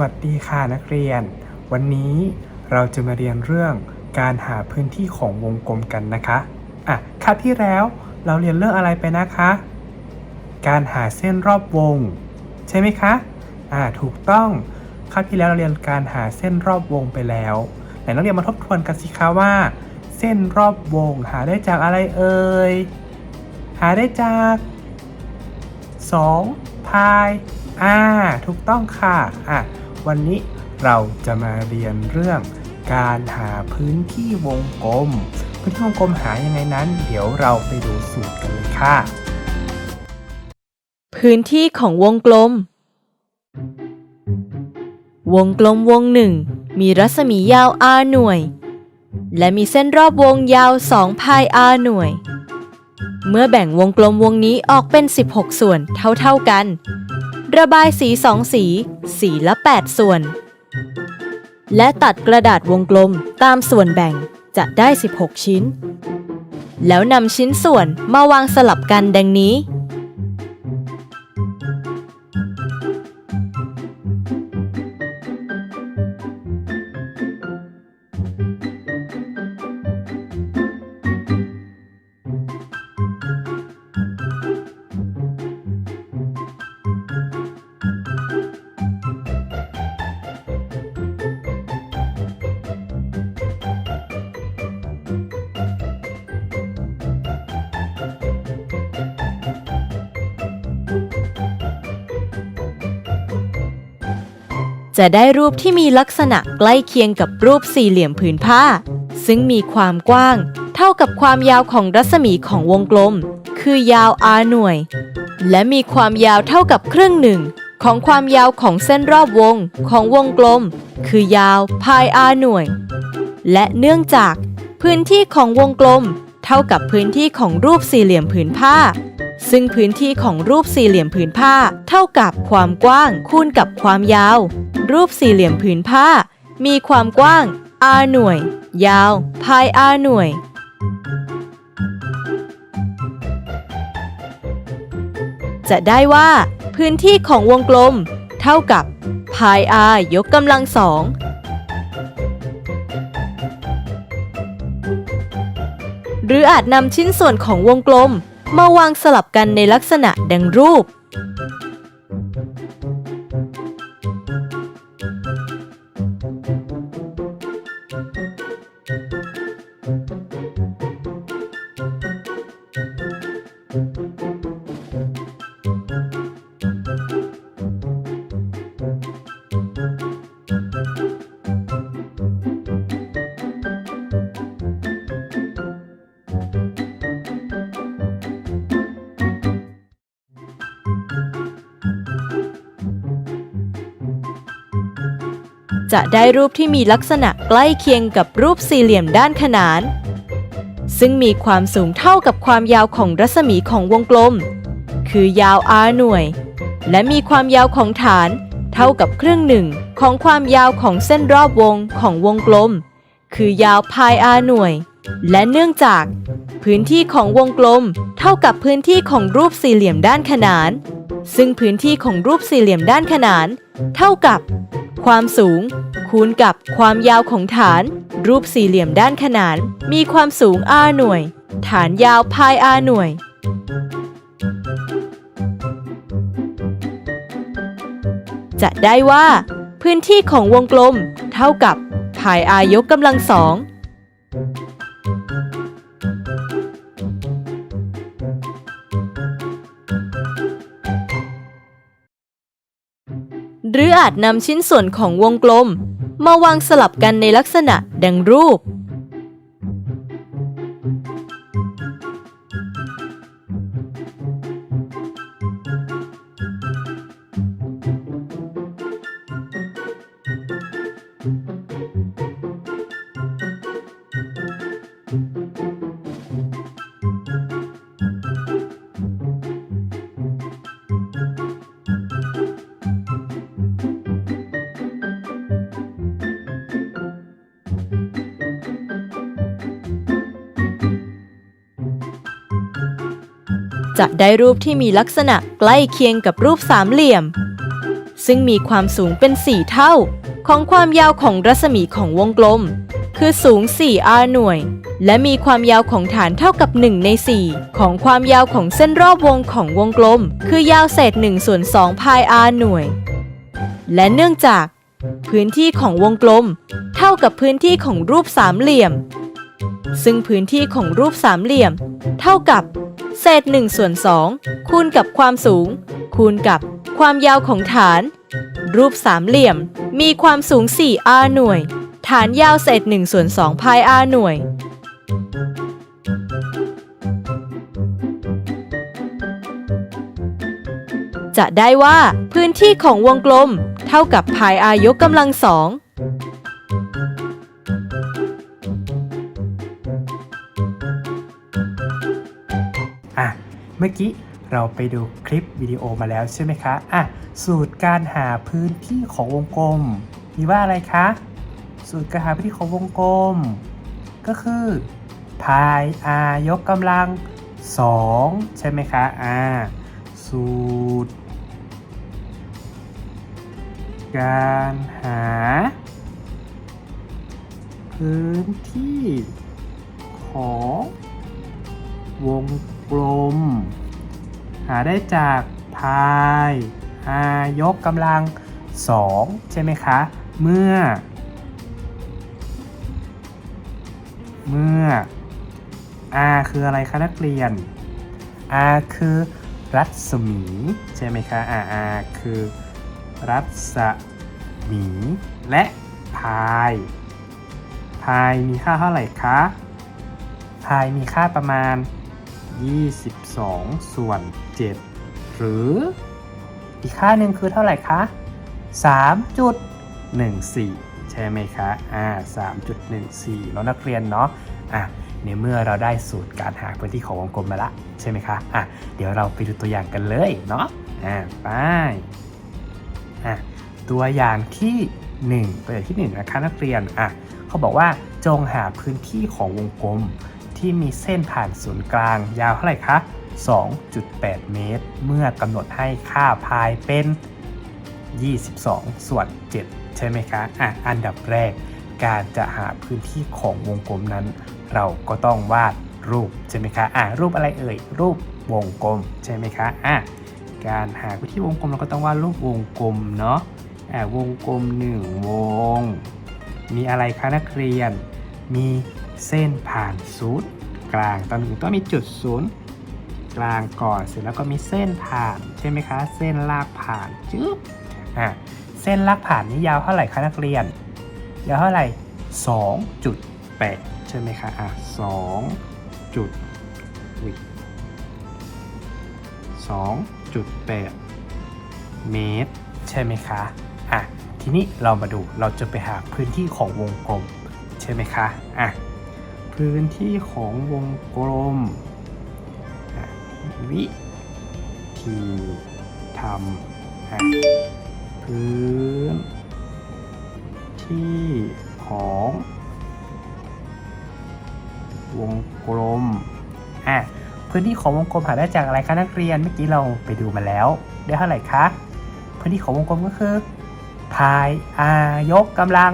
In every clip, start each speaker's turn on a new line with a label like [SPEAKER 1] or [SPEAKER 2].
[SPEAKER 1] วัสดีค่ะนักเรียน วันนี้เราจะมาเรียนเรื่องการหาพื้นที่ของวงกลมกันนะคะอะคาบที่แล้วเราเรียนเรื่องอะไรไปนะคะ การหาเส้นรอบวง ใช่ไหมคะอ่าถูกต้องคาบที่แล้วเราเรียนการหาเส้นรอบวงไปแล้วไหนนักเรียนมาทบทวนกันสิคะว่า เส้นรอบวงหาได้จากอะไรเอ่ยหาได้จาก2พายอ่าถูกต้องค่ะอะ วันนี้เราจะมาเรียนเรื่องการหาพื้นที่วงกลม พื้นที่วงกลมหายังไงนั้น เดี๋ยวเราไปดูสูตรกันเลยค่ะ
[SPEAKER 2] พื้นที่ของวงกลม วงกลมวงหนึ่งมีรัศมียาว r หน่วย และมีเส้นรอบวงยาว2พาย r หน่วย เมื่อแบ่งวงกลมวงนี้ออกเป็น 16 ส่วนเท่าๆกัน ระบายสีสองสี สีละ 8 ส่วน และตัดกระดาษวงกลมตามส่วนแบ่งจะได้ 16 ชิ้น แล้วนำชิ้นส่วนมาวางสลับกันดังนี้ จะได้รูปที่มีลักษณะใกล้เคียงกับรูปสี่เหลี่ยมผืนผ้า ซึ่งมีความกว้าง เท่ากับความยาวของรัศมีของวงกลม คือยาว r หน่วย และมีความยาวเท่ากับครึ่งหนึ่งของความยาวของเส้นรอบวงของวงกลม คือยาวพาย r หน่วย และเนื่องจาก พื้นที่ของวงกลม เท่ากับพื้นที่ของรูปสี่เหลี่ยมผืนผ้า ซึ่งพื้นที่ของรูปสี่เหลี่ยมผืนผ้า เท่ากับความกว้างคูณกับความยาว รูปสี่เหลี่ยมผืนผ้า มีความกว้าง r หน่วย ยาว พาย r หน่วย จะได้ว่า พื้นที่ของวงกลม เท่ากับพาย r ยกกำลังสองหรืออาจนำชิ้นส่วนของวงกลม มาวางสลับกันในลักษณะดังรูป จะได้รูปที่มีลักษณะใกล้เคียงกับรูปสี่เหลี่ยมด้านขนาน ซึ่งมีความสูงเท่ากับความยาวของรัศมีของวงกลม คือยาว r หน่วย และมีความยาวของฐาน เท่ากับครึ่งหนึ่งของความยาวของเส้นรอบวงของวงกลม คือยาวพาย r หน่วย และเนื่องจาก พื้นที่ของวงกลม เท่ากับพื้นที่ของรูปสี่เหลี่ยมด้านขนาน ซึ่งพื้นที่ของรูปสี่เหลี่ยมด้านขนาน เท่ากับ ความสูง คูณกับความยาวของฐาน รูปสี่เหลี่ยมด้านขนาน มีความสูง r หน่วย ฐานยาวพาย r หน่วย จะได้ว่า พื้นที่ของวงกลม เท่ากับพาย r ยกกำลังสอง รืออาจนำชิ้นส่วนของวงกลม มาวางสลับกันในลักษณะดังรูป จะได้รูปที่มีลักษณะใกล้เคียงกับรูปสามเหลี่ยม ซึ่งมีความสูงเป็น 4 เท่า ของความยาวของรัศมีของวงกลม คือสูง 4 r หน่วย และมีความยาวของฐานเท่ากับ 1 ใน 4 ของความยาวของเส้นรอบวงของวงกลม คือยาวเศษ1ส่วน2พาย r หน่วย และเนื่องจาก พื้นที่ของวงกลม เท่ากับพื้นที่ของรูปสามเหลี่ยม ซึ่งพื้นที่ของรูปสามเหลี่ยม เท่ากับ เศษ1ส่วน2คูณกับความสูง คูณกับความยาวของฐาน รูปสามเหลี่ยม มีความสูง 4 r หน่วย ฐานยาวเศษ1ส่วน2พาย r หน่วย จะได้ว่าพื้นที่ของวงกลมเท่ากับพาย r ยกกำลังสอง
[SPEAKER 1] เมื่อกี้เราไปดูคลิปวิดีโอมาแล้วใช่ไหมคะอะสูตรการหาพื้นที่ของวงกลม มีว่าอะไรคะ สูตรการหาพื้นที่ของวงกลม ก็คือพาย r ยกกำลัง 2 ใช่ไหมคะอ่าสูตร การหา พื้นที่ของวง กลม หาได้จากพาย r ยกกำลัง2ใช่ไหมคะ เมื่อ เมื่อ r คืออะไรคะนักเรียน r คือรัศมี ใช่ไหมคะ r r คือรัศมี และพาย พายมีค่าเท่าไหร่คะ พายมีค่าประมาณ 22 ส่วน 7 หรืออีกค่าหนึ่งคือเท่าไหร่คะ 3.14 ใช่ไหมคะ อ่า 3.14 แล้วนักเรียนเนาะ อะ ในเมื่อเราได้สูตรการหาพื้นที่ของวงกลมมาละใช่ไหมคะ อะ เดี๋ยวเราไปดูตัวอย่างกันเลยเนาะ อ่า ไปอะ ตัวอย่างที่ 1 ตัวอย่างที่ 1 นะคะนักเรียน อะ เขาบอกว่าจงหาพื้นที่ของวงกลม ที่มีเส้นผ่านศูนย์กลางยาวเท่าไหร่คะ 2.8 เมตร เมื่อกำหนดให้ค่าพายเป็น 22 ส่วน 7 ใช่ไหมคะอะอันดับแรก การจะหาพื้นที่ของวงกลมนั้น เราก็ต้องวาดรูปใช่ไหมคะอะรูปอะไรเอ่ย รูปวงกลมใช่ไหมคะอะการหาพื้นที่วงกลมเราก็ต้องวาดรูปวงกลมเนาะอะวงกลม 1 วง มีอะไรคะนักเรียน มี เส้นผ่านศูนย์กลางตอนหนึ่งต้องมีจุดศูนย์กลางก่อนเสร็จแล้วก็มีเส้นผ่านใช่ไหมคะ เส้นลากผ่านจึ๊บอะเส้นลากผ่านนี้ยาวเท่าไหร่คะนักเรียนยาวเท่าไหร่ 2.8 ใช่ไหมคะอะ2จุดวิ2.8เมตร ใช่ไหมคะอะทีนี้เรามาดูเราจะไปหาพื้นที่ของวงกลม ใช่ไหมคะอะ พื้นที่ของวงกลม วิธีทำพื้นที่ของวงกลมอะพื้นที่ของวงกลมหาได้จากอะไรคะนักเรียนเมื่อกี้เราไปดูมาแล้ว ได้เท่าไหร่คะพื้นที่ของวงกลมก็คือพาย r ยกกำลัง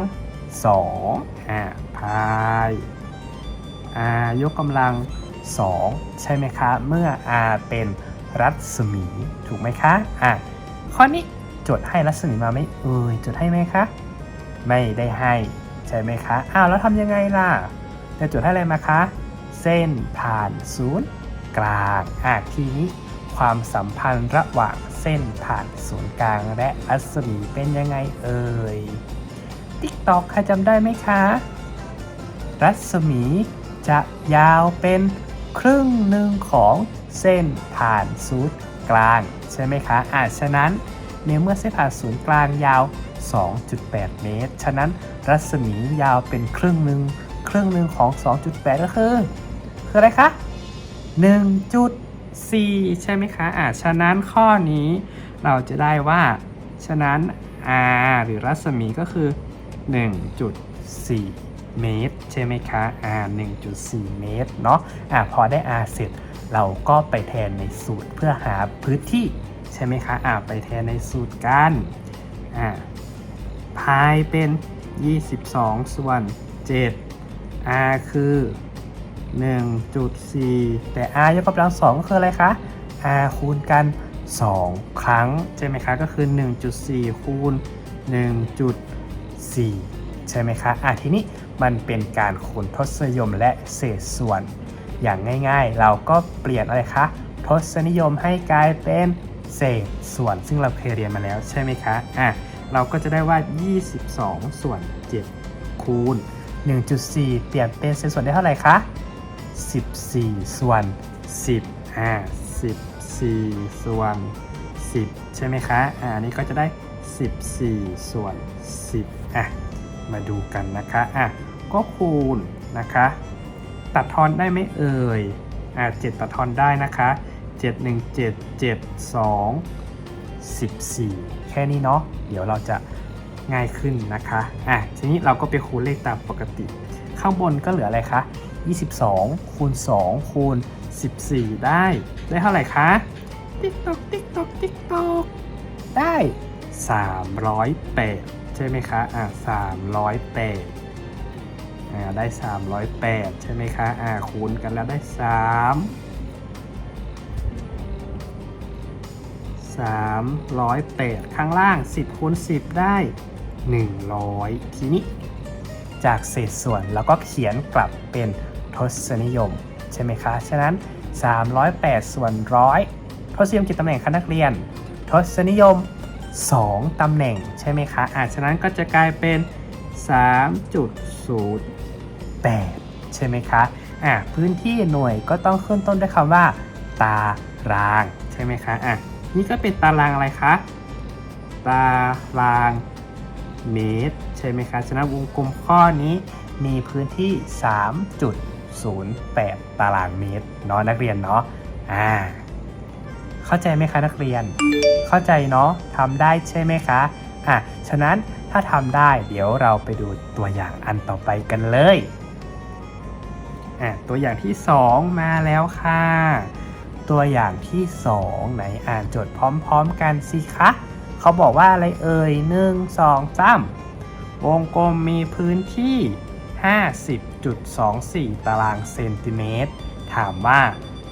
[SPEAKER 1] 2อ่าพาย r ยกกำลัง 2 ใช่ไหมคะ เมื่อ r เป็นรัศมีถูกไหมคะอะข้อนี้จดให้รัศมีมาไหมเอ่ยจดให้ไหมคะ ไม่ได้ให้ใช่ไหมคะอ้าวแล้วทำยังไงล่ะจะจดให้อะไรมาคะ เส้นผ่านศูนย์กลางอะทีนี้ความสัมพันธ์ระหว่างเส้นผ่านศูนย์กลางและรัศมีเป็นยังไงเอ่ยติ๊กตอกใครจำได้ไหมคะ รัศมี จะยาวเป็นครึ่งหนึ่งของเส้นผ่านศูนย์กลางใช่ไหมคะอะฉะนั้นในเมื่อเส้นผ่านศูนย์กลางยาว 2.8 เมตร ฉะนั้นรัศมียาวเป็นครึ่งหนึ่งครึ่งหนึ่งของ 2.8 ก็คือ คืออะไรคะ 1.4 ใช่ไหมคะอ่าฉะนั้นข้อนี้เราจะได้ว่า ฉะนั้น r หรือรัศมีก็คือ 1.4 เมตร ใช่ไหมคะ r 1.4 เมตรเนาะอ่าพอได้ r เสร็จเราก็ไปแทนในสูตรเพื่อหาพื้นที่ใช่ไหมคะอ่าไปแทนในสูตรกันอ่าพายเป็น 22 ส่วน 7 r คือ 1.4 แต่ r ยกกำลังสองก็คืออะไรคะ r คูณกัน 2 ครั้ง ใช่ไหมคะ ก็คือ 1.4 คูณ 1.4 ใช่ไหมคะ อะทีนี้ มันเป็นการคูณทศนิยมและเศษส่วน อย่างง่ายๆ เราก็เปลี่ยนอะไรคะ ทศนิยมให้กลายเป็นเศษส่วน ซึ่งเราเคยเรียนมาแล้วใช่ไหมคะอะเราก็จะได้ว่า 22 ส่วน 7 คูณ 1.4 เปลี่ยนเป็นเศษส่วนได้เท่าไหร่คะ 14 ส่วน 10อ่า14 ส่วน 10 ใช่ไหมคะอ่านี่ก็จะได้ 14 ส่วน 10อะ มาดูกันนะคะอะก็คูณนะคะ ตัดทอนได้ไหมเอ่ยอ่า7ตัดทอนได้นะคะ7 1 7 7 2 14แค่นี้เนาะเดี๋ยวเราจะง่ายขึ้นนะคะอะทีนี้เราก็ไปคูณเลขตามปกติ ข้างบนก็เหลืออะไรคะ22 คูณ 2 คูณ 14 ได้ ได้เท่าไหร่คะ ติ๊กตอกติ๊กตอกติ๊กตอกได้ 308 ใช่ไหมคะ อ่า308อ่าได้308ใช่ไหมคะ อ่าคูณกันแล้วได้3 308ข้างล่าง10คูณ10ได้100ทีนี้จากเศษส่วนเราก็เขียนกลับเป็นทศนิยม ใช่ไหมคะ ฉะนั้น 308 ส่วนร้อยทศนิยมกี่ตำแหน่งคะนักเรียน ทศนิยม 2 ตำแหน่งใช่ไหมคะอะฉะนั้นก็จะกลายเป็น 3.08 ใช่ไหมคะอะพื้นที่หน่วยก็ต้องขึ้นต้นด้วยคำว่า ตารางใช่ไหมคะอะนี่ก็เป็นตารางอะไรคะ ตารางเมตรใช่ไหมคะฉะนั้นวงกลมข้อนี้มีพื้นที่ 3.08 ตารางเมตรเนาะนักเรียนเนาะอ่า เข้าใจไหมคะนักเรียน เข้าใจเนาะทำได้ใช่ไหมคะอะฉะนั้นถ้าทำได้เดี๋ยวเราไปดูตัวอย่างอันต่อไปกันเลยอะตัวอย่างที่ 2 มาแล้วค่ะ ตัวอย่างที่ 2 ไหนอ่านโจทย์พร้อมๆ กันสิคะเขาบอกว่าอะไรเอ่ย1 2 3วงกลมมีพื้นที่ 50.24 ตารางเซนติเมตร ถามว่า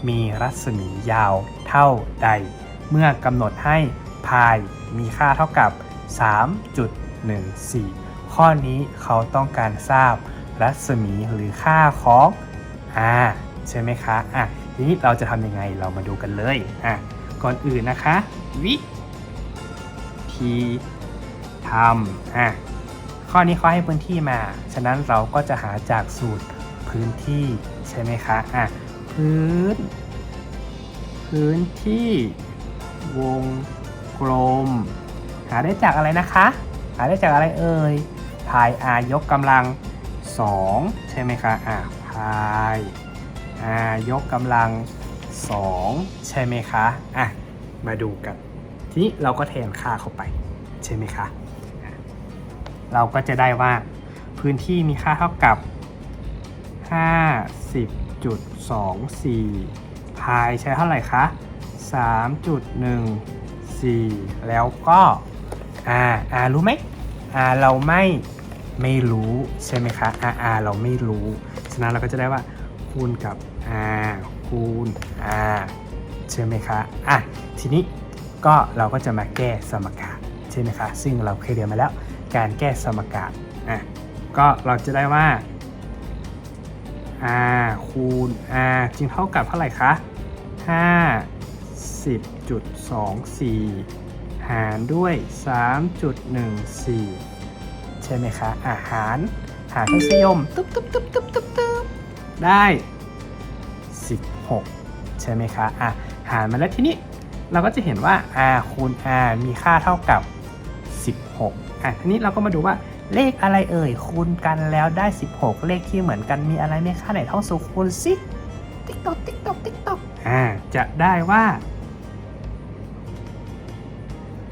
[SPEAKER 1] มีรัศมียาวเท่าใด เมื่อกำหนดให้พายมีค่าเท่ากับ 3.14 ข้อนี้เขาต้องการทราบรัศมีหรือค่าของ r ใช่ไหมคะอะทีนี้เราจะทำยังไงเรามาดูกันเลยอะก่อนอื่นนะคะวิธีทำอะข้อนี้เขาให้พื้นที่มา ฉะนั้นเราก็จะหาจากสูตรพื้นที่ใช่ไหมคะอะ พื้น พื้นที่วงกลม หาได้จากอะไรนะคะ หาได้จากอะไรเอ่ยพาย r ยกกำลัง 2 ใช่ไหมคะอะพาย r ยกกำลัง 2 ใช่ไหมคะอะมาดูกัน ทีนี้เราก็แทนค่าเข้าไป ใช่ไหมคะ เราก็จะได้ว่าพื้นที่มีค่าเท่ากับ 50.24 พายใช้เท่าไหร่คะ 3.14 แล้วก็ r r รู้ไหม r เราไม่ไม่รู้ใช่ไหมคะ r r เราไม่รู้ ฉะนั้นเราก็จะได้ว่า คูณกับ r คูณ r ใช่ไหมคะอะทีนี้ก็เราก็จะมาแก้สมการใช่ไหมคะ ซึ่งเราเคยเรียนมาแล้ว การแก้สมการอะก็เราจะได้ว่า r คูณ r จึงเท่ากับเท่าไหร่คะ50.24 หารด้วย 3.14 ใช่ไหมคะ อาหาร หารทศนิยมตึ๊บตึ๊บตึ๊บตึ๊บตึ๊บตึ๊บได้ 16 ใช่ไหมคะอะหารมาแล้วทีนี้ เราก็จะเห็นว่า r คูณ r มีค่าเท่ากับ 16อะทีนี้เราก็มาดูว่า เลขอะไรเอ่ย คูณกันแล้วได้ 16 เลขที่เหมือนกันมีอะไรไหมคะไหนท่องสูคูณสิติ๊กตอกติ๊กตอกติ๊กตอกอ่าจะได้ว่า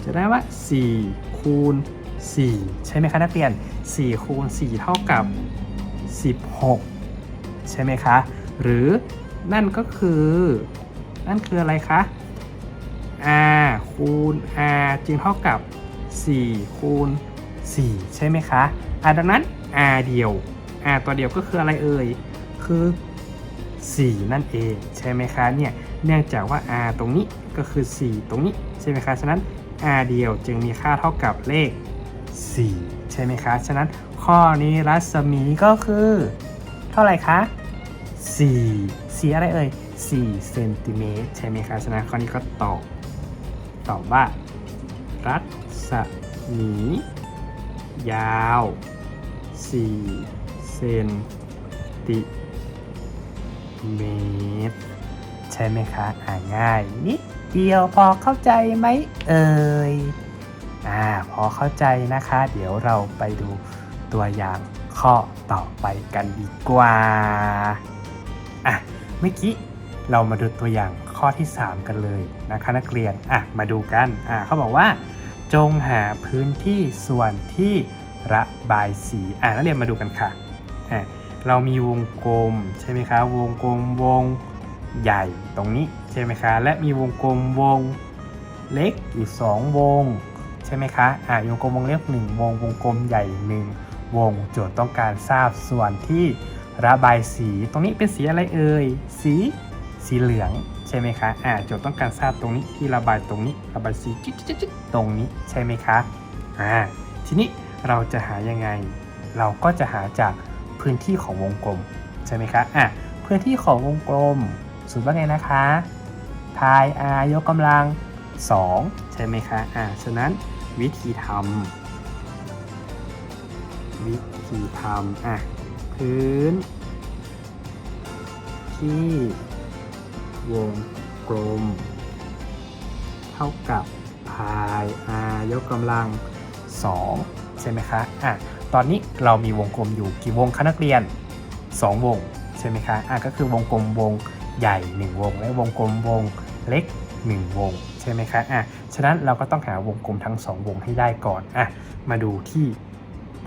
[SPEAKER 1] จะได้ว่า 4 คูณ 4 ใช่ไหมคะนักเรียน 4 คูณ 4 เท่ากับ 16 ใช่ไหมคะ หรือนั่นก็คือ นั่นคืออะไรคะ r คูณ r จึงเท่ากับ 4 คูณ 4 ใช่ไหมคะอะดังนั้น r เดียว r ตัวเดียวก็คืออะไรเอ่ย คือ 4 นั่นเองใช่ไหมคะเนี่ยเนื่องจากว่า r ตรงนี้ก็คือ 4 ตรงนี้ใช่ไหมคะฉะนั้น r เดียวจึงมีค่าเท่ากับเลข 4 ใช่ไหมคะฉะนั้นข้อนี้รัศมีก็คือ เท่าไหร่คะ4 4อะไรเอ่ย4เซนติเมตรใช่ไหมคะฉะนั้นข้อนี้ก็ตอบตอบว่ารัศมี ยาว4เซนติเมตร ใช่ไหมคะอ่าง่าย นิดเดียวพอเข้าใจไหมเอ่ยอ่าพอเข้าใจนะคะ เดี๋ยวเราไปดูตัวอย่างข้อต่อไปกันดีกว่าอะเมื่อกี้เรามาดูตัวอย่างข้อที่ 3 กันเลยนะคะ นักเรียนอะมาดูกันอ่าเขาบอกว่า จงหาพื้นที่ส่วนที่ระบายสี อ่านักเรียนมาดูกันค่ะอะเรามีวงกลมใช่ไหมคะ วงกลมวงใหญ่ตรงนี้ใช่ไหมคะ และมีวงกลมวงเล็กอีก2วง ใช่ไหมคะ อ่าวงกลมวงเล็ก 1 วง วงกลมใหญ่ 1 วง โจทย์ต้องการทราบส่วนที่ระบายสี ตรงนี้เป็นสีอะไรเอ่ย สี สีเหลือง ใช่ไหมคะอ่าโจทย์ต้องการทราบตรงนี้ที่ระบายตรงนี้ระบายสีจิ๊ดจิ๊ดจิ๊ดตรงนี้ใช่ไหมคะอ่าทีนี้เราจะหายังไง เราก็จะหาจากพื้นที่ของวงกลมใช่ไหมคะอะพื้นที่ของวงกลมสูตรว่าไงนะคะพาย r ยกกำลัง 2 ใช่ไหมคะอ่าฉะนั้นวิธีทำวิธีทำอะพื้นที่ วงกลม เท่ากับพาย r ยกกำลัง 2 ใช่ไหมคะอะตอนนี้เรามีวงกลมอยู่กี่วงคะนักเรียน 2 วง ใช่ไหมคะอะก็คือวงกลมวงใหญ่ 1 วง และวงกลมวงเล็ก 1 วง ใช่ไหมคะอะฉะนั้นเราก็ต้องหาวงกลมทั้ง 2 วงให้ได้ก่อนอะมาดูที่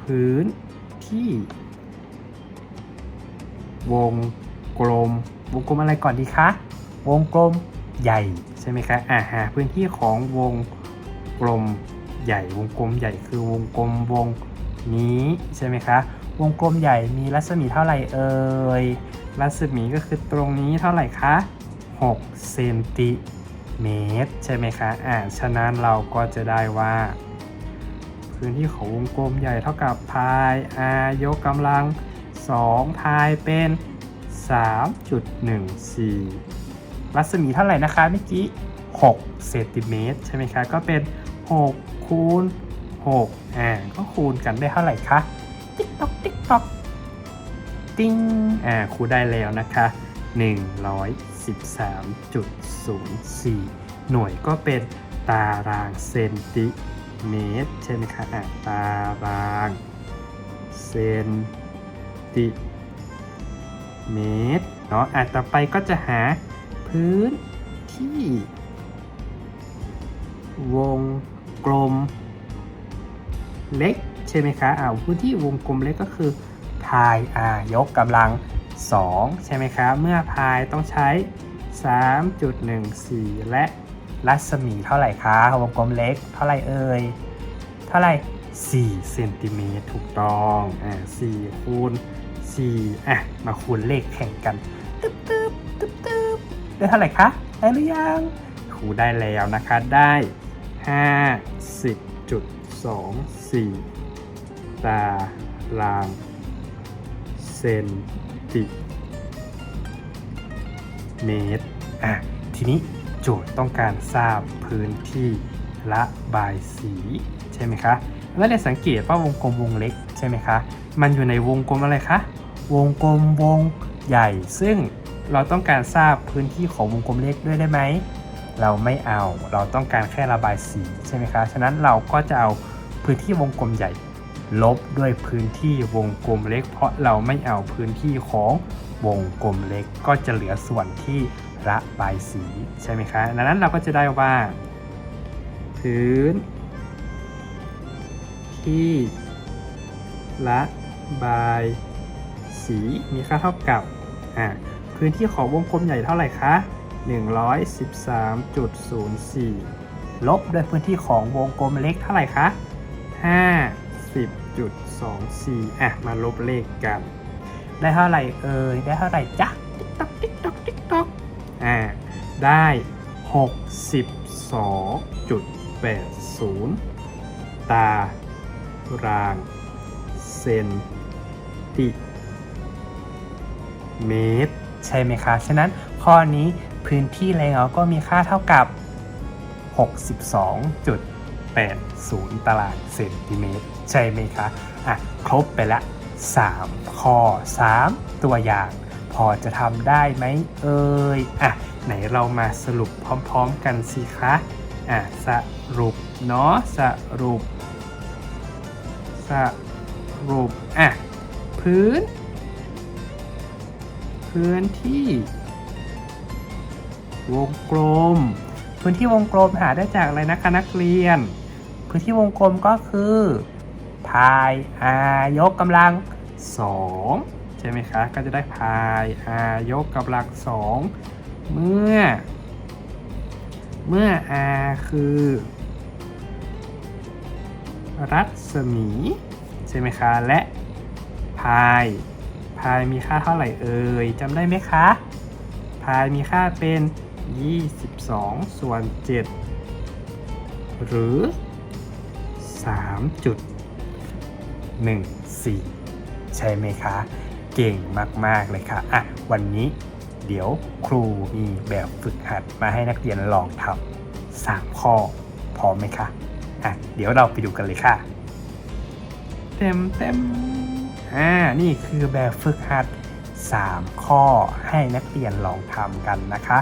[SPEAKER 1] พื้นที่ วงกลม วงกลมอะไรก่อนดีคะ วงกลมใหญ่ใช่ไหมคะอ่าหาพื้นที่ของวงกลมใหญ่ วงกลมใหญ่คือวงกลมวงนี้ใช่ไหมคะวงกลมใหญ่มีรัศมีเท่าไหร่เอ่ยรัศมีก็คือตรงนี้เท่าไหร่คะ6เซนติเมตรใช่ไหมคะอ่าฉะนั้นเราก็จะได้ว่า พื้นที่ของวงกลมใหญ่เท่ากับพาย r ยกกำลัง2พายเป็น 3.14 รัศมีเท่าไหร่นะคะเมื่อกี้ 6 เซนติเมตรใช่ไหมคะ ก็เป็น 6 คูณ 6 อ่า ก็คูณกันได้เท่าไหร่คะ ติ๊กตอก ติ๊กตอก ติ้ง อ่า คูณได้แล้วนะคะ 113.04 หน่วยก็เป็นตารางเซนติเมตรใช่ไหมคะอ่าตารางเซนติเมตร เนาะอะต่อไปก็จะหา พื้นที่ วงกลมเล็กใช่ไหมคะอ่าพื้นที่วงกลมเล็กก็คือพายอ่ายกกำลัง 2 ใช่ไหมคะเมื่อพายต้องใช้ 3.14 และรัศมีเท่าไหร่คะวงกลมเล็กเท่าไหร่เอ่ยเท่าไหร่4เซนติเมตรถูกต้องอ่า4คูณ4อะมาคูณเลขแข่งกันตึ๊ ได้เท่าไหร่คะ ได้หรือยังครูได้แล้วนะคะ ได้ 50.24 ตารางเซนติเมตร อะ ทีนี้โจทย์ต้องการทราบพื้นที่ระบายสีใช่ไหมคะ แล้วเนี่ยสังเกตว่าวงกลมวงเล็กใช่ไหมคะ มันอยู่ในวงกลมอะไรคะ วงกลมวงใหญ่ซึ่ง เราต้องการทราบพื้นที่ของวงกลมเล็กด้วยได้ไหม เราไม่เอา เราต้องการแค่ระบายสีใช่ไหมคะ ฉะนั้นเราก็จะเอาพื้นที่วงกลมใหญ่ ลบด้วยพื้นที่วงกลมเล็ก เพราะเราไม่เอาพื้นที่ของวงกลมเล็ก ก็จะเหลือส่วนที่ระบายสีใช่ไหมคะ ดังนั้นเราก็จะได้ว่า พื้น ที่ระบายสีมีค่าเท่ากับอ่า พื้นที่ของวงกลมใหญ่เท่าไหร่คะ 113.04 ลบด้วยพื้นที่ของวงกลมเล็กเท่าไหร่คะ 50.24 อะ มาลบเลขกัน ได้เท่าไหร่เอ่ย ได้เท่าไหร่จ๊ะ ติ๊กต๊อกติ๊กต๊อกติ๊กต๊อกอ่า ได้ 62.80 ตารางเซนติเมตร ใช่ไหมคะฉะนั้นข้อนี้พื้นที่แรงเงาก็มีค่าเท่ากับ 62.80 ตารางเซนติเมตรใช่ไหมคะอะครบไปละ 3 ข้อ 3 ตัวอย่าง พอจะทำได้ไหมเอ่ยอะไหนเรามาสรุปพร้อมๆกันสิคะอะสรุปเนาะสรุป สรุปอะพื้น พื้นที่ วงกลม พื้นที่วงกลมหาได้จากอะไรนะคะนักเรียน พื้นที่วงกลมก็คือพายอายกกำลังสองใช่ไหมคะ ก็จะได้พายอายกกำลังสองเมื่อ เมื่อ r คือ รัศมี ใช่ไหมคะ และพาย พายมีค่าเท่าไหร่เอ่ยจำได้ไหมคะพายมีค่าเป็น 22 ส่วน 7 หรือ 3.14 ใช่ไหมคะ เก่งมาก ๆ เลยค่ะ อะ วันนี้เดี๋ยวครูมีแบบฝึกหัดมาให้นักเรียนลองทำ3ข้อ พร้อมไหมคะ อะ เดี๋ยวเราไปดูกันเลยค่ะ เต็มเต็ม อ่า นี่คือแบบฝึกหัด 3 ข้อให้นักเรียนลองทำกันนะคะ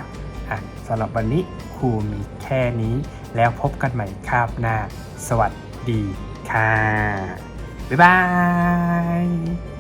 [SPEAKER 1] อะสำหรับวันนี้ครูมีแค่นี้ แล้วพบกันใหม่คาบหน้า สวัสดีค่ะ บ๊ายบาย